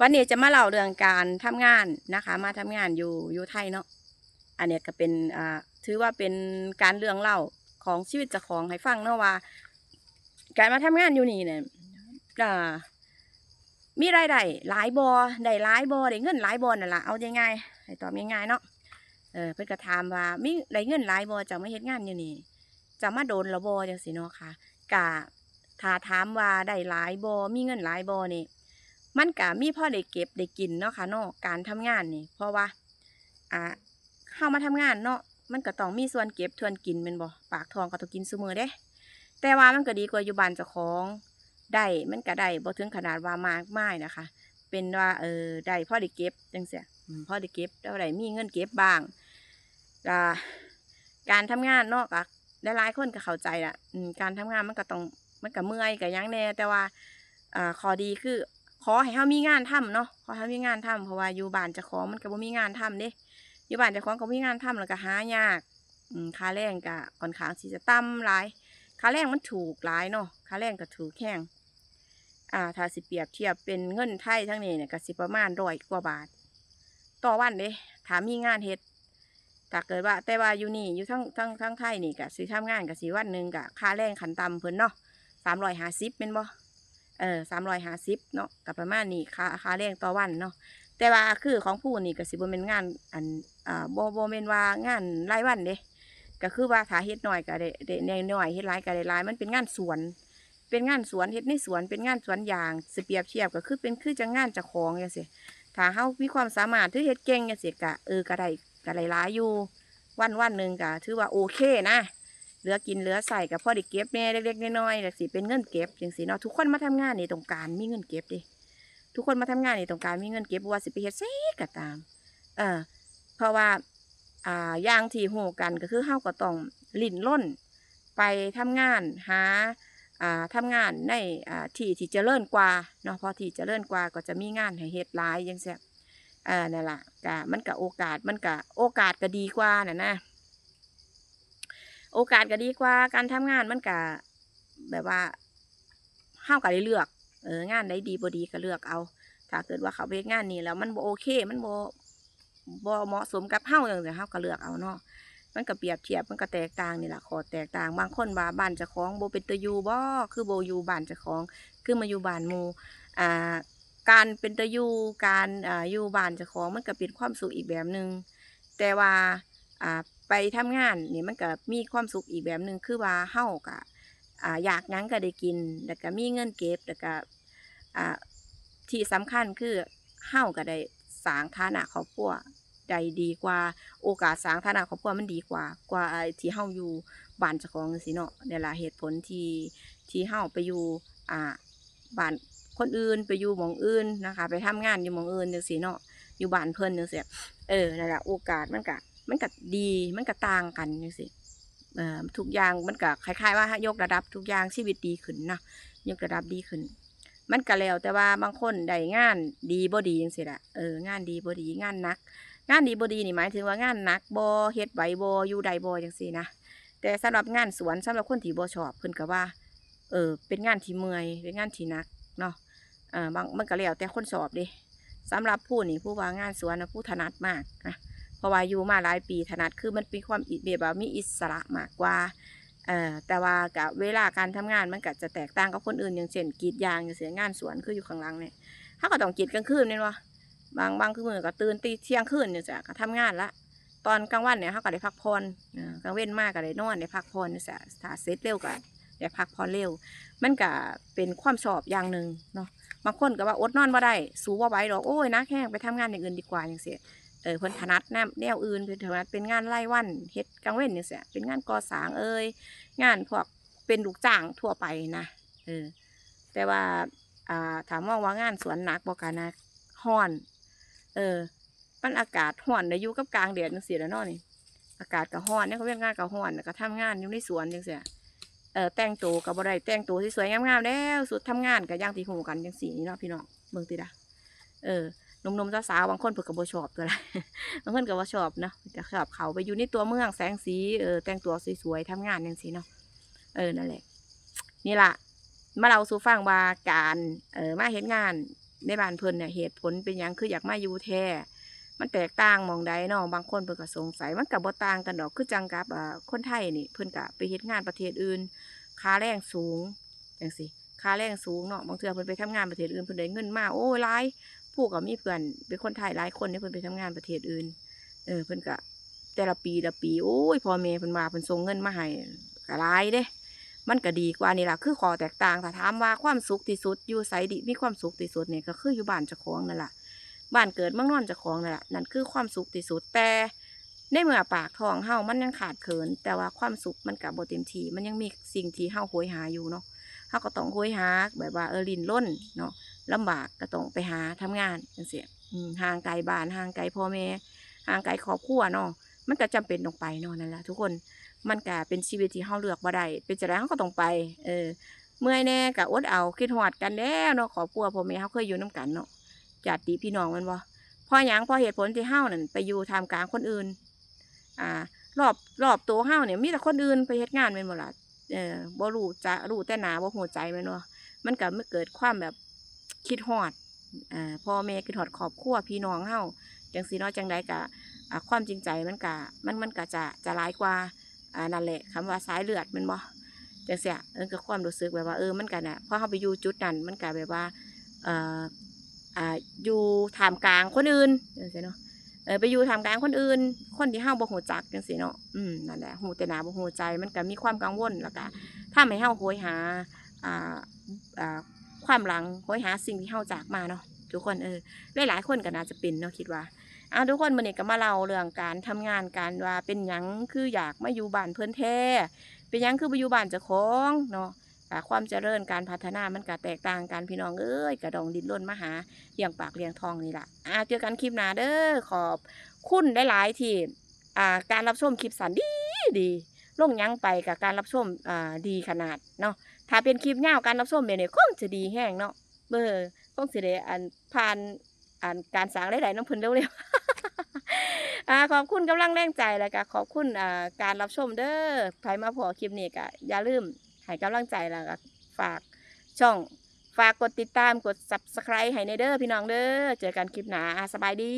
วันนี้จะมาเล่าเรื่องการทำงานนะคะ มาทำงานอยู่อยู่ไทยเนาะอันเนี้ยก็เป็นอ่าถือว่าเป็นการเรื่องเล่าของชีวิตเจ้าของให้ฟังเนาะว่า การมาทำงานอยู่นี่เนี่ยอ่ามีรายได้หลายบอได้หลายบอได้เงินหลายบอนั่นแหละเอาง่ายๆให้ตอบง่ายๆเนาะเออเพิ่นก็ถามว่ามีได้เงินหลายบอจะมาเฮ็ดงานอยู่นี่จะมาโดนละบอจังสิเนาะค่ะกะถ้าถามว่าได้หลายบอมีเงินหลายบอนี่ มันก็มีพ่อได้เก็บได้กินเนาะค่ะเนาะการทำงานนี่เพราะว่าอ่าเข้ามาทำงานเนาะมันก็ต้องมีส่วนเก็บส่วนกินแม่นบ่ปากทองก็ต้องกินซุมื้อเด้แต่ว่ามันก็ดีกว่าอยู่บ้านเจ้าของได้มันก็ได้บ่ถึงขนาดว่ามากมายนะคะ เป็นว่าเออได้พ่อได้เก็บจังซี่อืมพ่อได้เก็บแล้วได้มีเงินเก็บบ้างก็การทำงานเนาะก็หลายๆคนก็เข้าใจละการทำงานมันก็ต้องมันก็เมื่อยก็ยังแน่แต่ว่าอ่าข้อดีคือ ขอให้เฮามีงานทำเนาะขอให้เฮามีงานทำเพราะว่าอยู่บ้านจ้าของมันก็บ่มีงานทำเด้อยู่บ้านจ้าของก็บ่มีงานทำแล้วก็หายากค่าแรงก็ค่อนข้างที่จะต่ำหลายค่าแรงมันถูกหลายเนาะค่าแรงก็ถูกแข้งอ่าถ้าสิเปรียบเทียบเป็นเงินไทยทั้งนี้เนี่ยก็สิประมาณร้อยกว่าบาท ต่อวันเด้ถามมีงานเฮ็ดถ้าเกิดว่าแต่ว่าอยู่นี่อยู่ทั้งทั้งทั้งไทยนี่ก็สิทำงานก็สิวันหนึ่งก็ค่าแรงขันต่ำเพิ่นเนาะ350แม่นบ่ ออสามร้อยห้าสิบเนาะกับประมาณนี้ค่าค่าแรงต่อวันเนาะแต่ว่าคือของผู้นี่ก็สิบ่แม่นงานอันอ่าบ่บ่แม่นว่างานรายวันเด้ก็คือว่าถ้าเฮ็ดหน้อยก็ได้ได้หน้อยเฮ็ดหลายก็ได้หลายมันเป็นงานสวน เป็นงานสวนเฮ็ดในสวนเป็นงานสวนยางสิเปรียบเทียบก็คือเป็นคือจังงานจ้าของจังซี่ถ้าเฮามีความสามารถที่เฮ็ดเก่งจังซี่ก็เออก็ได้ก็ได้หลายอยู่วันวันหนึ่งก็ถือว่าโอเคนะ เหลือกินเหลือใส่กับพ่อได้เก็บแน่เล็กๆน้อยๆแต่สิเป็นเงินเก็บจังสิเนาะทุกคนมาทำงานนี่ต้องการมีเงินเก็บดิทุกคนมาทำงานนี่ต้องการมีเงินเก็บบ่ว่าสิไปเฮ็ดไสก็ตาม เออเพราะว่าอ่าย่างที่ฮู้กันก็คือเฮาก็ต้องลิ้นร่นไปทำงานหาอ่าทำงานในอ่าที่ที่เจริญกว่าเนาะพอที่เจริญกว่าก็จะมีงานให้เฮ็ดหลายจังซี่เออนั่นล่ะก็มันก็โอกาสมันก็โอกาสก็ดีกว่าน่ะนะ โอกาสก็ดีกว่าการทำงานมันก็แบบว่าเฮาก็ได้เลือก เอองานใดดีบ่ดีก็เลือกเอา ถ้าเกิดว่าเขาไปงานนี้แล้วมันบ่โอเค มันบ่บ่เหมาะสมกับเฮาจังซี่เฮาก็เลือกเอาเนาะมันก็เปรียบเทียบมันก็แตกต่างนี่แหละขอแตกต่าง บางคนว่าบ้านเจ้าของบ่เป็นตาอยู่บ่คือบ่อยู่บ้านเจ้าของ คือมาอยู่บ้านมูอ่าการเป็นตาอยู่การอ่าอยู่บ้านเจ้าของมันก็เป็นความสุขอีกแบบหนึ่งแต่ว่า อ่าไปทำงานนี่มันก็มีความสุขอีกแบบหนึ่งคือว่าเฮาก็อ่าอยากหยังก็ได้กิน แล้วก็มีเงินเก็บแล้วก็อ่าที่สำคัญคือเฮาก็ได้สางฐานะครอบครัวได้ดีกว่าโอกาสสางฐานะครอบครัวมันดีกว่ากว่าที่เฮาอยู่บ้านเจ้าของจังซี่เนาะนี่ยละเหตุผลที่ที่เฮาไปอยู่อ่าบ้านคนอื่นไปอยู่หมองอื่นนะคะ ไปทำงานอยู่หมองอื่นจังซี่เนาะอยู่บ้านเพิ่นจังซี่เออนั่นล่ะโอกาสมันก็ มันก็ดี มันก็ต่างกันจังซี่เอ่อทุกอย่างมันก็คล้ายๆว่ายกระดับทุกอย่างชีวิตดีขึ้นเนาะยกระดับดีขึ้น มันก็แล้วแต่ว่าบางคนได้งานดีบ่ดีจังซี่ล่ะเอองานดีบ่ดีงานนัก งานดีบ่ดีนี่หมายถึงว่างานนักบ่เฮ็ดไหวบ่อยู่ได้บ่จังซี่นะแต่สำหรับงานสวนสำหรับคนที่บ่ชอบเพิ่นก็ว่า เออเป็นงานที่เมื่อยเป็นงานที่นักเนาะเออบางมันก็แล้วแต่คนชอบด้สำหรับผู้นี่ผู้ว่างานสวนนะผู้ถนัดมากนะ ราะว่าอยู่มาหลายปีถนัดคือมันเป็นความอิแบบว่ามีอิสระมากกว่าเอ่อแต่ว่ากับเวลาการทำงานมันก็จะแตกต่างกับคนอื่นอย่างเช่นกีดยางอย่างเสียงานสวนคืออยู่ข้างหลังเนี่ยเขาก็ต้องกีดกลางคืนเนี่ยวะบางบางคือมือก็ตื่นตีเที่ยงคืนเนี่ยจ้ะก็ทำงานละตอนกลางวันเนี่ยเขาก็ได้พักผ่อนกลางเว้นมากก็ได้นอนได้พักผ่อนเนี่ยจ้ะถ้าเสร็จเร็วก็ได้พักผ่อนเร็ว มันก็เป็นความชอบอย่างหนึ่งเนาะบางคนก็ว่าอดนอนบ่ได้ สู้บ่ไหวหรอกโอ้ยนักแห้งไปทำงานอย่างอื่นดีกว่าอย่างเสีย เออเพิ่นถนัดแนวแนวอื่นเพิ่นถนัดเป็นงานไล่วันเฮ็ดกลางเว้นนี่เสียเป็นงานก่อสร้างเอ่ยงานพวกเป็นลูกจ้างทั่วไปนะเออแต่ว่าอ่าถามว่าว่างานสวนหนักบ่กะนะฮ้อน เออมันอากาศฮ้อนได้อยู่กับกลางแดดจังซี่แล้วเนาะนี่อากาศก็ฮ้อนเนี่ยเขาเรียกงานก็ฮ้อนก็ทำงานอยู่ในสวนจังซี่เออแต่งตัวก็บ่ได้แต่งตัวที่สวยงามๆแล้วสุดทำงานก็อย่างที่ฮู้กันจังซี่นี่เนาะพี่น้องเบิ่งติดะเออ หนุ่มๆสาวๆบางคนเพิ่นก็บ่ชอบตัวละบางคนก็บ่ชอบเนาะจะชอบเขาไปอยู่ในตัวเมืองแสงสีเออแต่งตัวสวยๆทำงานจังซี่เนาะเออนั่นแหละ นี่ล่ะมาเราสู่ฟังว่าการเออมาเฮ็ดงานในบ้านเพิ่นเนี่ยเหตุผลเป็นยังคืออยากมาอยู่แท้มันแตกต่างมองใดเนาะบางคนเพิ่นก็สงสัยมันก็บ่ต่างกันดอกคือจังกับคนไทยนี่เพิ่นก็ไปเฮ็ดงานประเทศอื่นค่าแรงสูงจังซี่ค่าแรงสูงเนาะบางเทื่อเพิ่นไปทำงานประเทศอื่นเพิ่นได้เงินมาโอ้หลาย ผู้ก็มีเพื่อนเป็นคนไทยหลายคนที่เพิ่นไปทำงานประเทศอื่น เออเพิ่นก็แต่ละปีละปีโอ้ยพ่อแม่เพิ่นว่าเพิ่นส่งเงินมาให้ก็หลายเด้ มันก็ดีกว่านี่ล่ะคือขอแตกต่างถ้าถามว่าความสุขที่สุดอยู่ไสดิมีความสุขที่สุดเนี่ยก็คืออยู่บ้านเจ้าของนั่นล่ะบ้านเกิดเมืองนอนเจ้าของนั่นแหละนั่นคือความสุขที่สุดแต่ในเมื่อปากทองเฮามันยังขาดเขิน แต่ว่าความสุขมันกับบ่เต็มที่มันยังมีสิ่งที่เฮาโหยหาอยู่เนาะเฮาก็ต้องโหยหาแบบว่าเออลิ้นล้นเนาะ ลำบากก็ต้องไปหาทำงานจังซี่อืมห่างไกลบ้านห่างไกลพ่อแม่ห่างไกลครอบครัวเนาะมันก็จำเป็นต้องไปเนาะนั่นแหละทุกคนมันก็เป็นชีวิตที่เฮาเลือกบ่ได้เป็นจังไดเฮาก็ต้องไป เออ เมื่อยแน่ก็อดเอาคิดฮอดกันแล้วเนาะครอบครัวพ่อแม่เฮาเคยอยู่นํกันเนาะญาติพี่น้องมันบ่พราะหยังพราะเหตุผลที่เฮานั่นไปอยู่ท่ากลางคนอื่น อ่ารอบรอบตัวเฮาเนี่ยมีแต่คนอื่นไปเฮ็ดงานแม่นบ่ล่ะเออบ่รู้จะรู้แต่หนาบ่ฮู้ใจแม่นบ่มันก็ไม่เกิดความแบบ คิดฮอดอ่าพ่อแม่คิดฮอดครอบครัวพี่น้องเฮาจังซี่เนาะจังใดก็อ่าความจริงใจมันก็มันมันก็จะจะหลายกว่าอ่านั่นแหละคำว่าสายเลือดม่นบ่จังซี่เออก็ความรู้สึกแบบว่าเออมันก็น่ะพอเฮาไปอยู่จุดนั้นมันก็แบบว่าเอ่ออ่าอยู่ท่ามกลางคนอื่นจังซี่เนาะเออไปอยู่ท่ามกลางคนอื่น คนที่เฮาบ่ฮู้จักจังซี่เนาะอืมนั่นแหละฮู้แต่หนาบ่ฮู้ใจมันก็มีความกังวลแล้วก็ทำให้เฮาโหยหาอ่าอ่า ความหลังโหยหาสิ่งที่เฮาจากมาเนาะทุกคนเออหลายๆคนก็น่าจะเป็นเนาะคิดว่าอ่าทุกคนมื้อนี้ก็มาเล่าเรื่องการทำงานการว่าเป็นยังคืออยากมาอยู่บ้านเพิ่อนแท้เป็นยังคือไปอยู่บ้านเจ้าของเนาะอ่ความเจริญการพัฒนามันก็แตกต่างกันพี่น้องเอ้ยกระดองดินล้นมาหาเลี้ยงปากเลี้ยงทองนี่แหละอ่าเจอกันคลิปหน้าเด้อขอบคุณได้หลายทีอ่าการรับชมคลิปสันดีดี ลงยั้งไปกับการรับชมอ่าดีขนาดเนาะถ้าเป็นคลิปยาวการรับชมแบบนี้คงจะดีแห้งเนาะเบอร์คงสิได้อันผ่านอันการสร้างได้หลายน้ำพึ่นเร็วๆอ่าขอบคุณกำลังแรงใจแล้วก็ขอบคุณอ่าการรับชมเด้อใครมาพอคลิปนี้ก็อย่าลืมให้กำลังใจแล้วก็ฝากช่องฝากกดติดตามกด subscribe ให้ในเด้อพี่น้องเด้อ เจอกันคลิปหน้าสบายดี